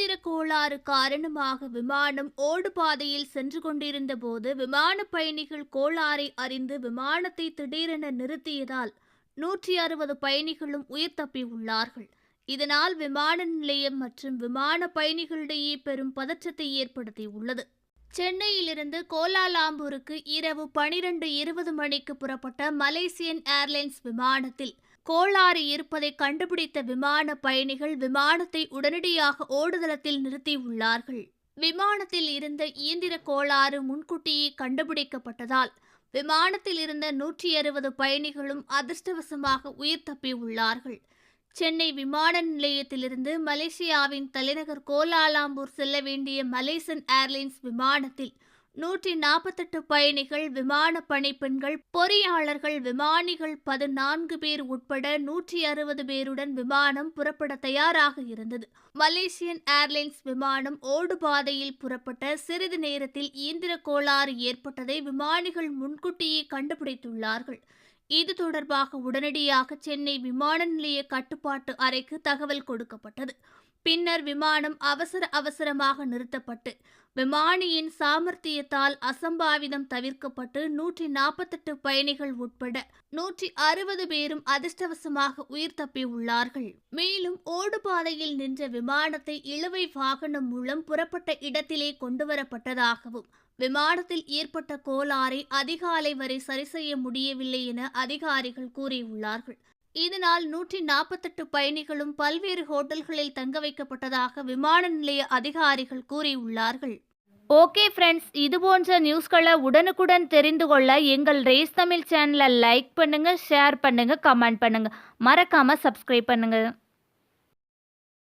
இயந்திர கோளாறு காரணமாக விமானம் ஓடுபாதையில் சென்று கொண்டிருந்த போது விமான பயணிகள் கோளாறை அறிந்து விமானத்தை திடீரென நிறுத்தியதால் நூற்றி அறுபது பயணிகளும் உயிர் தப்பியுள்ளார்கள். இதனால் விமான நிலையம் மற்றும் விமான பயணிகளிடையே பெரும் பதற்றத்தை ஏற்படுத்தியுள்ளது. சென்னையிலிருந்து கோலாலாம்பூருக்கு இரவு பனிரெண்டு இருபது மணிக்கு புறப்பட்ட மலேசியன் ஏர்லைன்ஸ் விமானத்தில் கோளாறு இருப்பதை கண்டுபிடித்த விமான பயணிகள் விமானத்தை உடனடியாக ஓடுதளத்தில் நிறுத்தியுள்ளார்கள் விமானத்தில் இருந்த இயந்திர கோளாறு முன்கூட்டியே கண்டுபிடிக்கப்பட்டதால் விமானத்தில் இருந்த நூற்றி அறுபது பயணிகளும் அதிர்ஷ்டவசமாக உயிர் தப்பியுள்ளார்கள். சென்னை விமான நிலையத்திலிருந்து மலேசியாவின் தலைநகர் கோலாலாம்பூர் செல்ல வேண்டிய மலேசியன் ஏர்லைன்ஸ் விமானத்தில் நூற்றி நாற்பத்தெட்டு பயணிகள் விமான பணிப்பெண்கள் பொறியாளர்கள் விமானிகள் பதினான்கு பேர் உட்பட நூற்றி அறுபது பேருடன் விமானம் புறப்பட தயாராக இருந்தது. மலேசியன் ஏர்லைன்ஸ் விமானம் ஓடுபாதையில் புறப்பட்ட சிறிது நேரத்தில் இயந்திர கோளாறு ஏற்பட்டதை விமானிகள் முன்கூட்டியே கண்டுபிடித்துள்ளார்கள். இது தொடர்பாக உடனடியாக சென்னை விமான நிலைய கட்டுப்பாட்டு அறைக்கு தகவல் கொடுக்கப்பட்டது. பின்னர் விமானம் அவசர அவசரமாக நிறுத்தப்பட்டு விமானியின் சாமர்த்தியத்தால் அசம்பாவிதம் தவிர்க்கப்பட்டு நூற்றி நாற்பத்தெட்டு பயணிகள் உட்பட நூற்றி அறுபது பேரும் அதிர்ஷ்டவசமாக உயிர் தப்பியுள்ளார்கள். மேலும் ஓடுபாதையில் நின்ற விமானத்தை இழுவை வாகனம் மூலம் புறப்பட்ட இடத்திலே கொண்டுவரப்பட்டதாகவும் விமானத்தில் ஏற்பட்ட கோளாறை அதிகாலை வரை சரி செய்ய முடியவில்லை என அதிகாரிகள் கூறியுள்ளார்கள். இதனால் நூற்றி நாற்பத்தெட்டு பயணிகளும் பல்வேறு ஹோட்டல்களில் தங்க வைக்கப்பட்டதாக விமான நிலைய அதிகாரிகள் கூறியுள்ளார்கள். ஓகே ஃப்ரெண்ட்ஸ் இது போன்ற நியூஸ்களை உடனுக்குடன் தெரிந்து கொள்ள எங்கள் ரேஸ் தமிழ் சேனலை லைக் பண்ணுங்கள் ஷேர் பண்ணுங்கள் கமெண்ட் பண்ணுங்கள் மறக்காமல் சப்ஸ்கிரைப் பண்ணுங்கள்